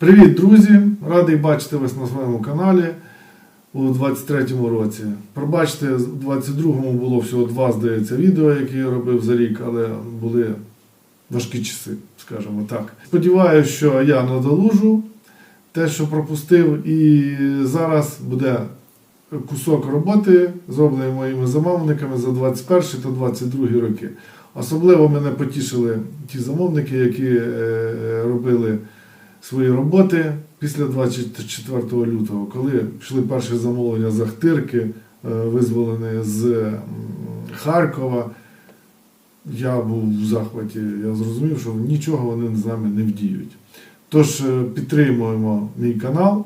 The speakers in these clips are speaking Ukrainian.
Привіт, друзі! Радий бачити вас на своєму каналі у 23-му році. Пробачте, у 22-му було всього два, здається, відео, які я робив за рік, але були важкі часи, скажімо так. Сподіваюся, що я надолужу те, що пропустив, і зараз буде кусок роботи, зроблений моїми замовниками за 21 та 22 роки. Особливо мене потішили ті замовники, які е, робили свої роботи після 24 лютого, коли пішли перші замовлення з Ахтирки, е, визволені з Харкова. Я був в захваті, я зрозумів, що нічого вони з нами не вдіють. Тож е, підтримуємо мій канал,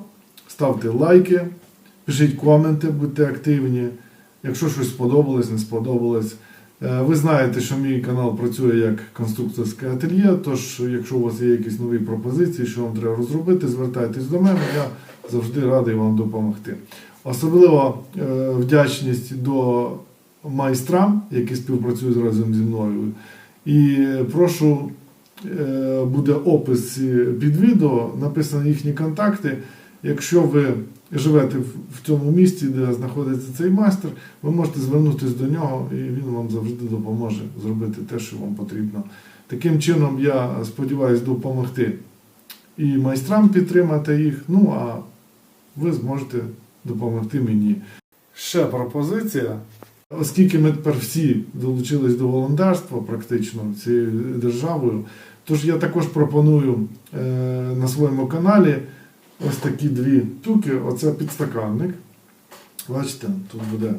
ставте лайки, пишіть коменти, будьте активні. Якщо щось сподобалось, не сподобалось. Е, Ви знаєте, що мій канал працює як конструкторське ательє, тож якщо у вас є якісь нові пропозиції, що вам треба розробити, звертайтесь до мене, я завжди радий вам допомогти. Особливо е, вдячність до майстрам, які співпрацюють разом зі мною. І прошу, е, буде опис під відео, написані їхні контакти. Якщо ви живете в- цьому місті, де знаходиться цей майстер, ви можете звернутися до нього, і він вам завжди допоможе зробити те, що вам потрібно. Таким чином, я сподіваюся допомогти і майстрам підтримати їх, ну а ви зможете допомогти мені. Ще пропозиція. Оскільки ми тепер всі долучились до волонтерства практично цією державою, тож я також пропоную е, на своєму каналі ось такі дві штуки. Оце підстаканник. Бачите, тут буде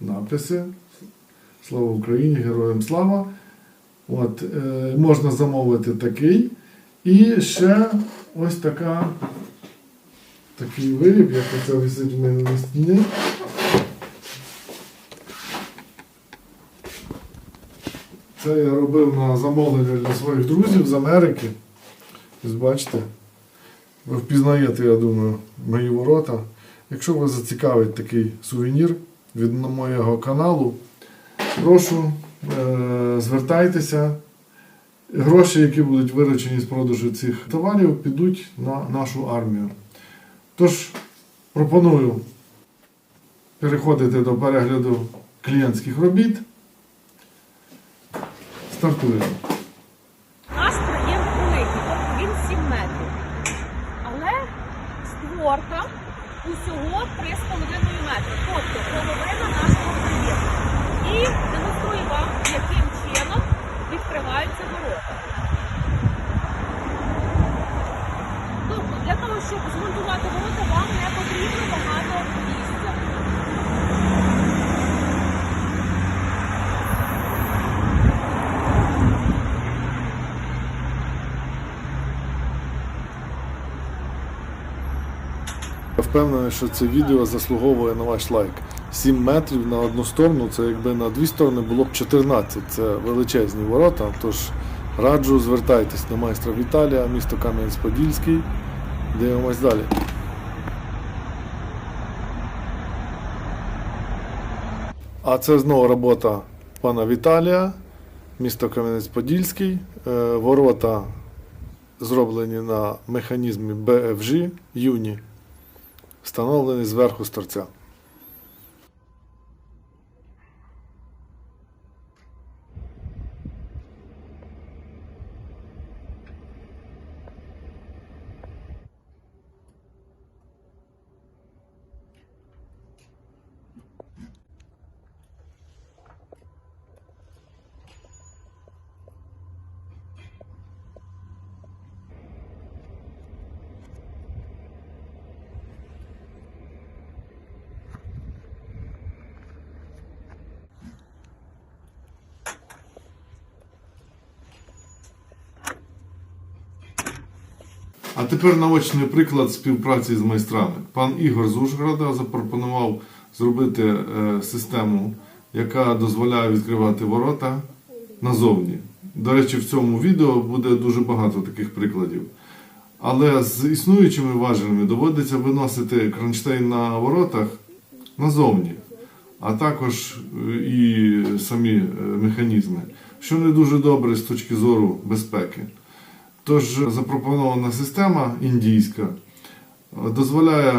написи. Слава Україні, героям слава. От, е, можна замовити такий. І ще ось така, такий виріб, як це висить в мене на стіні. Це я робив на замовлення для своїх друзів з Америки. Ось бачите, ви впізнаєте, я думаю, мої ворота. Якщо вас зацікавить такий сувенір від моєго каналу, прошу, е- звертайтеся. Гроші, які будуть виручені з продажу цих товарів, підуть на нашу армію. Тож пропоную переходити до перегляду клієнтських робіт. Стартуємо. Наш проєкт великий, тобто він 7 метрів. Але створка усього 3,5 метри, тобто половина нашого проєкту. І демонструю вам, яким чином відкриваються ворота. Тобто, для того, щоб змонтувати ворота, вам не потрібно багато місця. Я впевнений, що це відео заслуговує на ваш лайк. 7 метрів на одну сторону, це якби на дві сторони було б 14. Це величезні ворота. Тож раджу звертайтесь до майстра Віталія, місто Кам'янець-Подільський. Дивимось далі. А це знову робота пана Віталія, місто Кам'янець-Подільський. Е, Ворота зроблені на механізмі BFG Юні встановлений зверху з торця. А тепер наочний приклад співпраці з майстрами. Пан Ігор з Ужгорода запропонував зробити е, систему, яка дозволяє відкривати ворота назовні. До речі, в цьому відео буде дуже багато таких прикладів. Але з існуючими важелями доводиться виносити кронштейн на воротах назовні, а також е, і самі е, механізми, що не дуже добре з точки зору безпеки. Тож запропонована система індійська е, дозволяє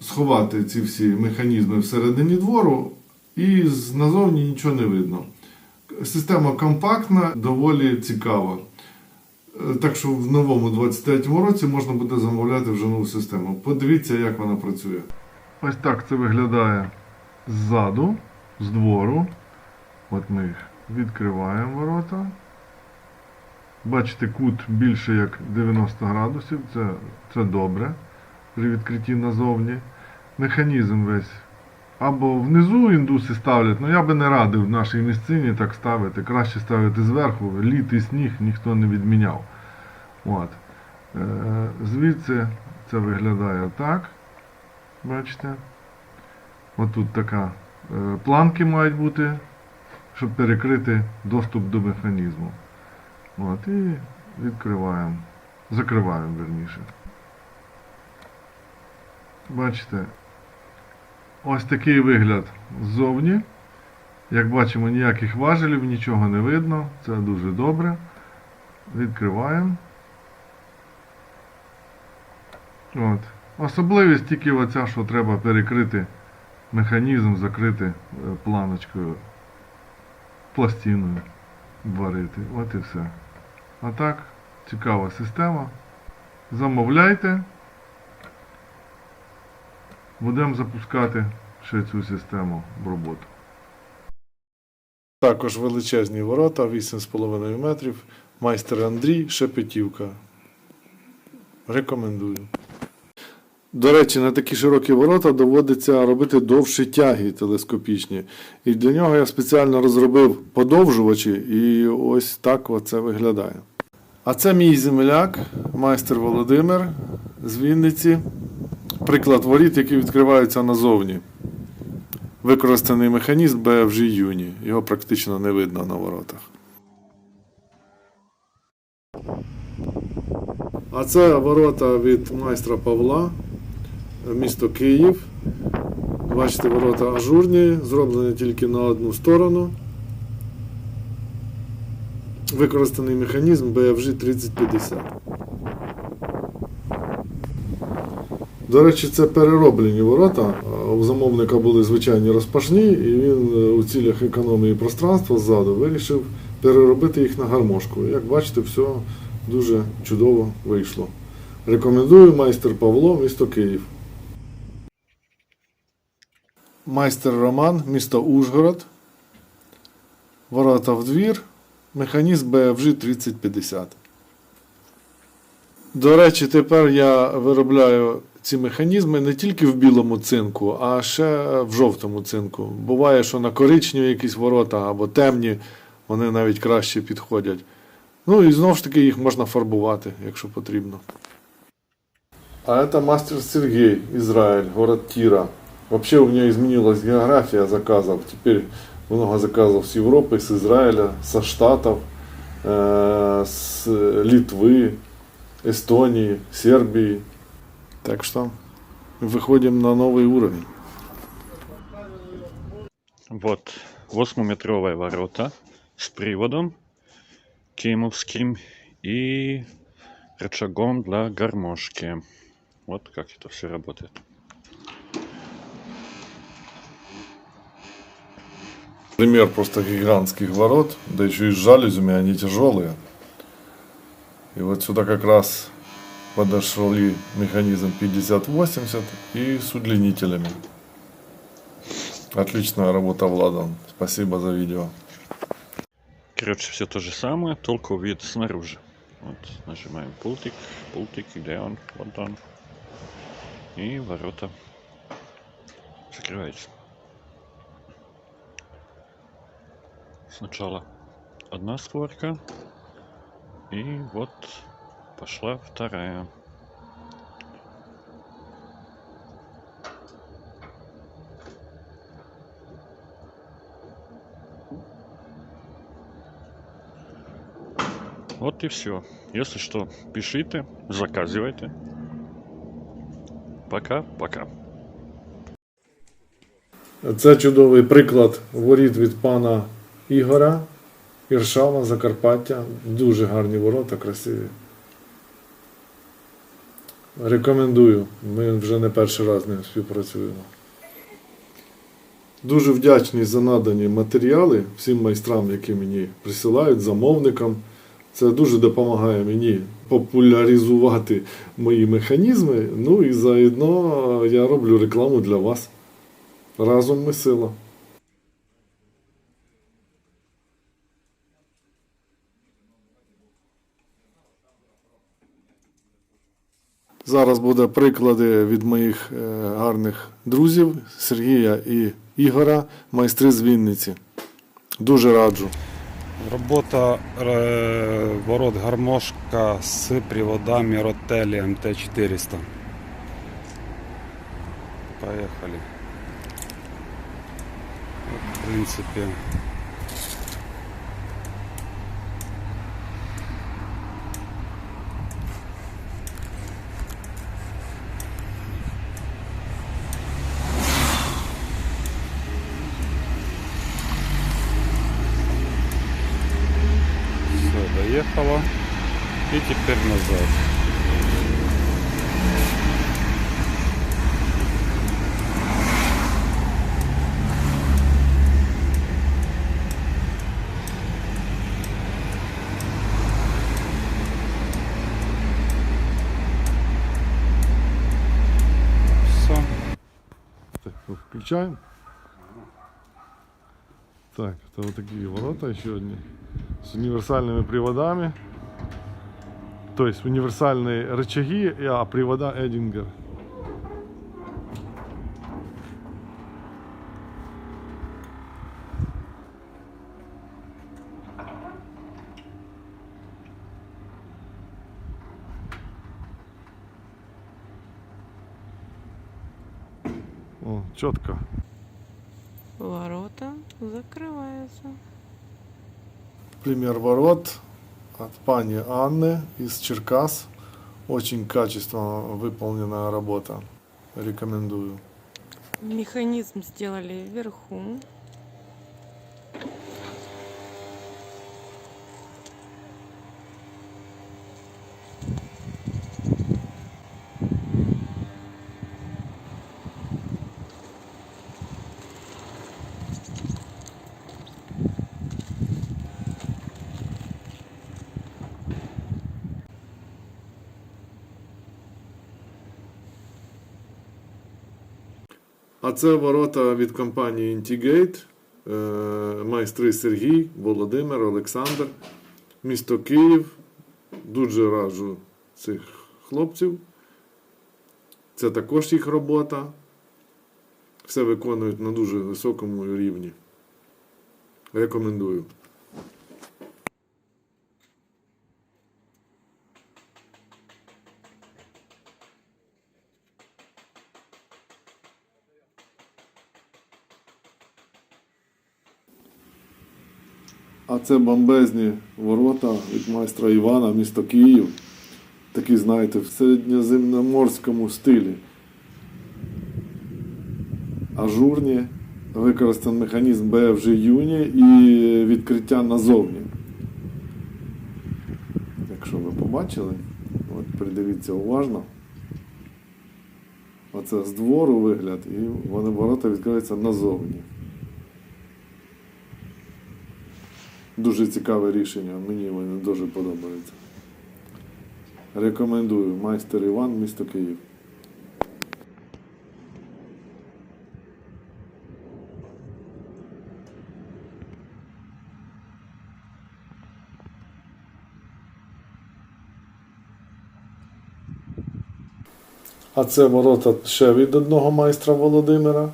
сховати ці всі механізми всередині двору і назовні нічого не видно. Система компактна, доволі цікава. Е, Так що в новому 23-му році можна буде замовляти вже нову систему. Подивіться, як вона працює. Ось так це виглядає ззаду, з двору. От ми їх відкриваємо ворота. Бачите, кут більше як 90 градусів, це, це добре при відкритті назовні. Механізм весь. Або внизу індуси ставлять, але я би не радив в нашій місцині так ставити. Краще ставити зверху, лід і сніг ніхто не відміняв. От. Е, звідси це виглядає так. Бачите? Отут така е, планки мають бути, щоб перекрити доступ до механізму. От, і відкриваємо. Закриваємо верніше. Бачите, ось такий вигляд ззовні. Як бачимо, ніяких важелів, нічого не видно. Це дуже добре. Відкриваємо. От. Особливість тільки оця, що треба перекрити механізм, закрити е, планочкою, пластиною варити. От і все. А так, цікава система. Замовляйте. Будемо запускати ще цю систему в роботу. Також величезні ворота, 8,5 метрів. Майстер Андрій Шепетівка. Рекомендую. До речі, на такі широкі ворота доводиться робити довші тяги телескопічні. І для нього я спеціально розробив подовжувачі, і ось так оце виглядає. А це мій земляк, майстер Володимир з Вінниці. Приклад воріт, які відкриваються назовні. Використаний механізм BFG Юні. Його практично не видно на воротах. А це ворота від майстра Павла, місто Київ. Бачите, ворота ажурні, зроблені тільки на одну сторону. Використаний механізм BFG 3050. До речі, це перероблені ворота. У замовника були звичайні розпашні, і він е, у цілях економії пространства ззаду вирішив переробити їх на гармошку. Як бачите, все дуже чудово вийшло. Рекомендую майстер Павло, місто Київ. Майстер Роман, місто Ужгород. Ворота в двір. Механізм BFG 3050. До речі, тепер я виробляю ці механізми не тільки в білому цинку, а ще в жовтому цинку. Буває, що на коричневі якісь ворота або темні, вони навіть краще підходять. Ну і знову ж таки їх можна фарбувати, якщо потрібно. А це мастер Сергей, Израиль, город Тира. Вообще у меня изменилась география заказов. Теперь много заказов с Европы, с Израиля, со Штатов, э, с Литвы, Эстонии, Сербии. Так что выходим на новый уровень. Вот, 8-метровые ворота с приводом кемовским и рычагом для гармошки. Вот как это все работает. Пример просто гигантских ворот, да еще и с жалюзями, они тяжелые. И вот сюда как раз подошли механизм 5080 и с удлинителями. Отличная работа, Владан. Спасибо за видео. Короче, все то же самое, только вид снаружи. Вот, нажимаем пультик, пультик, где он? Вот он. И ворота закрываются. Сначала одна створка, и вот пошла вторая. Вот и все. Если что, пишите, заказывайте. Пока-пока. Це чудовий приклад воріт від пана Ігора Іршава, Закарпаття. Дуже гарні ворота, красиві. Рекомендую. Ми вже не перший раз з ним співпрацюємо. Дуже вдячний за надані матеріали всім майстрам, які мені присилають, замовникам. Це дуже допомагає мені популяризувати мої механізми. Ну і заодно я роблю рекламу для вас. Разом ми сила. Зараз буде приклади від моїх е, гарних друзів Сергія і Ігора, майстри з Вінниці. Дуже раджу. Робота е, ворот гармошка з приводами Ротелі МТ-400. Поехали. В принципе, все, доехала. И теперь назад. Все. Так, включаємо. Так, це такі ворота ще одні. З універсальними приводами. Тобто універсальні рычаги, а привода Едінгер. О, чітко. Ворота закриваються. Пример ворот от пани Анны из Черкас. Очень качественно выполненная работа. Рекомендую. Механизм сделали вверху. А це ворота від компанії Intigate. Е, Майстри Сергій, Володимир, Олександр, місто Київ. Дуже раджу цих хлопців. Це також їх робота. Все виконують на дуже високому рівні. Рекомендую. А це бомбезні ворота від майстра Івана, місто Київ. Такі, знаєте, в середньоземноморському стилі. Ажурні, використаний механізм BFG Юні і відкриття назовні. Якщо ви побачили, от придивіться уважно. Оце з двору вигляд, і вони ворота відкриються назовні. Дуже цікаве рішення, мені вони дуже подобаються. Рекомендую майстер Іван, місто Київ. А це ворота ще від одного майстра Володимира,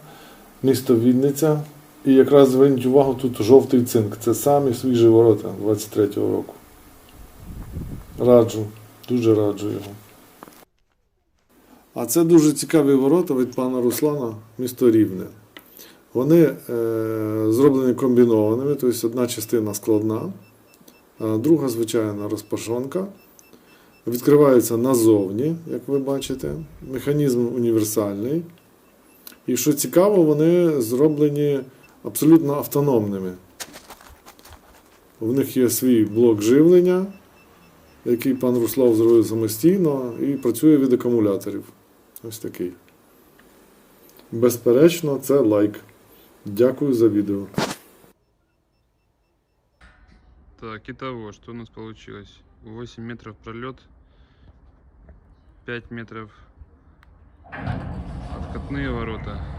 місто Вінниця. І якраз зверніть увагу, тут жовтий цинк. Це самі свіжі ворота 23-го року. Раджу, дуже раджу його. А це дуже цікаві ворота від пана Руслана, місто Рівне. Вони е, зроблені комбінованими, тобто одна частина складна, а друга звичайна розпашонка. Відкриваються назовні, як ви бачите. Механізм універсальний. І що цікаво, вони зроблені абсолютно автономними. В них є свій блок живлення, який пан Руслав зробив самостійно і працює від акумуляторів. Ось такий. Безперечно, це лайк. Дякую за відео. Так, итого, что у нас получилось? 8 метров пролет, 5 метров откатные ворота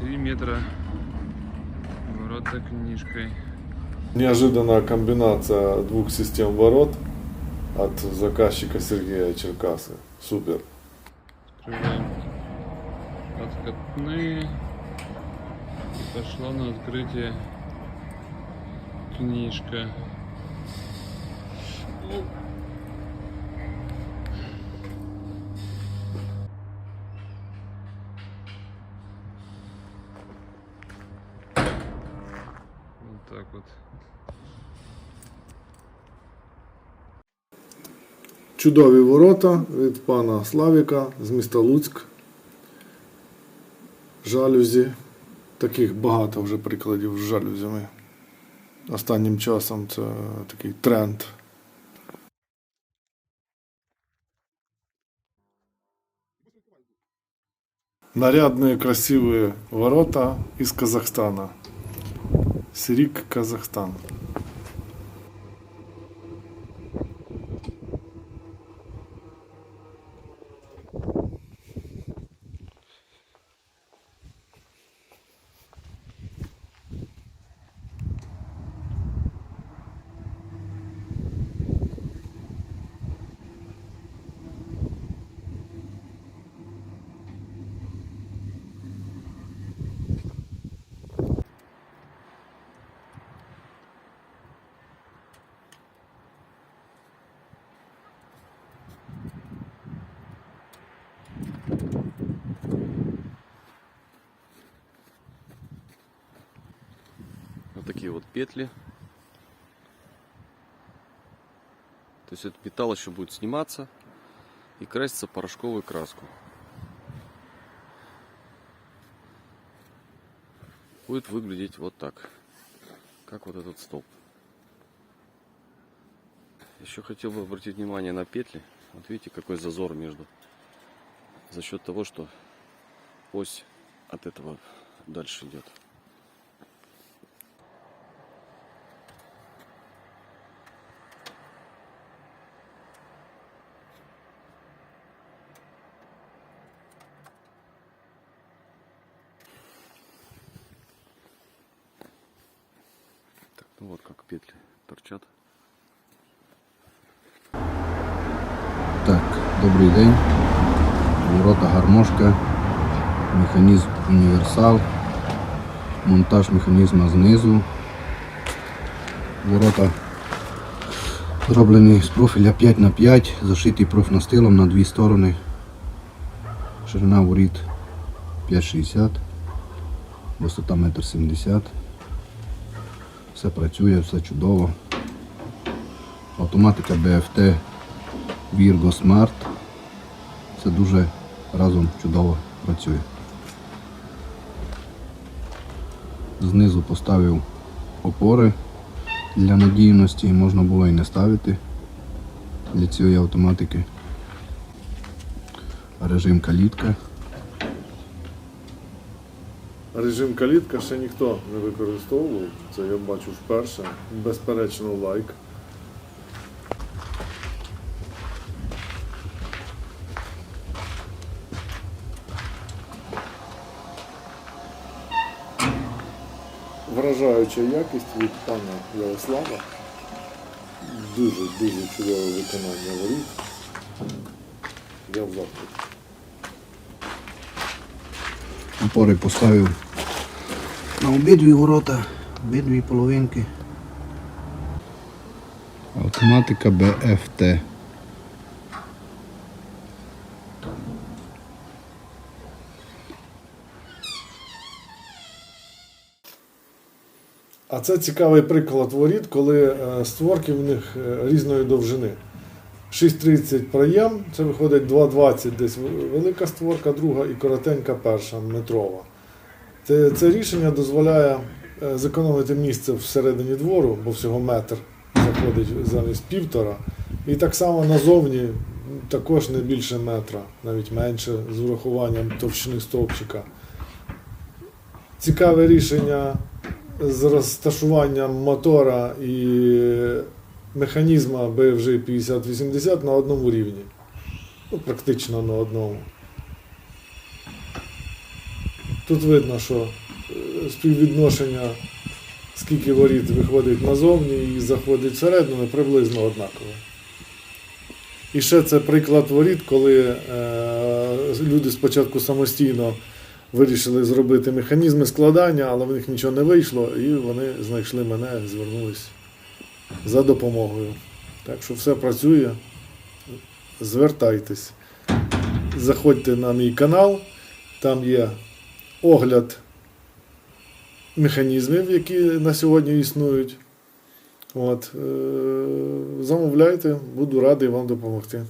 3 метра ворота книжкой. Неожиданная комбинация двух систем ворот от заказчика Сергея Черкасы. Супер. Открываем откатные и пошла на открытие книжка. Так вот. Чудові ворота від пана Славіка з міста Луцьк. Жалюзі. Таких багато вже прикладів з жалюзями. Останнім часом це такий тренд. Нарядные красивые ворота из Казахстана. Сирик, Казахстан. Вот такие вот петли. То есть этот металл еще будет сниматься и краситься порошковую краску. Будет выглядеть вот так. Как вот этот столб. Еще хотел бы обратить внимание на петли. Вот видите, какой зазор между. За счет того, что ось от этого дальше идет. Вот как петли торчат. Так, добрий день. Ворота гармошка, механізм універсал, монтаж механізму знизу. Ворота зроблені з профіля 5х5, зашитий профнастилом на дві сторони. Ширина воріт 5,60, висота 1,70 м. Все працює, все чудово. Автоматика BFT Virgo Smart. Це дуже разом чудово працює. Знизу поставив опори для надійності, можна було і не ставити для цієї автоматики. Режим калітка. Режим калітка ще ніхто не використовував. Це я бачу вперше. Безперечно, лайк. Вражаюча якість від пана Ярослава. Дуже дуже чудове виконання воріт. Я в захваті. Опори поставив на обидві ворота, обидві половинки. Автоматика BFT. А це цікавий приклад воріт, коли е, створки в них е, різної довжини. 6,30 проєм, це виходить 2,20 десь велика створка, друга і коротенька перша метрова. Це, рішення дозволяє е, зекономити місце всередині двору, бо всього метр заходить замість півтора. І так само назовні також не більше метра, навіть менше, з урахуванням товщини стовпчика. Цікаве рішення з розташуванням мотора і механізма BFG 5080 на одному рівні. Ну, практично на одному. Тут видно, що е, співвідношення, скільки воріт виходить назовні і заходить всередину, приблизно однаково. І ще це приклад воріт, коли е, люди спочатку самостійно вирішили зробити механізми складання, але в них нічого не вийшло, і вони знайшли мене, звернулись за допомогою. Так що все працює. Звертайтесь. Заходьте на мій канал, там є огляд механізмів, які на сьогодні існують. От, е, замовляйте, буду радий вам допомогти.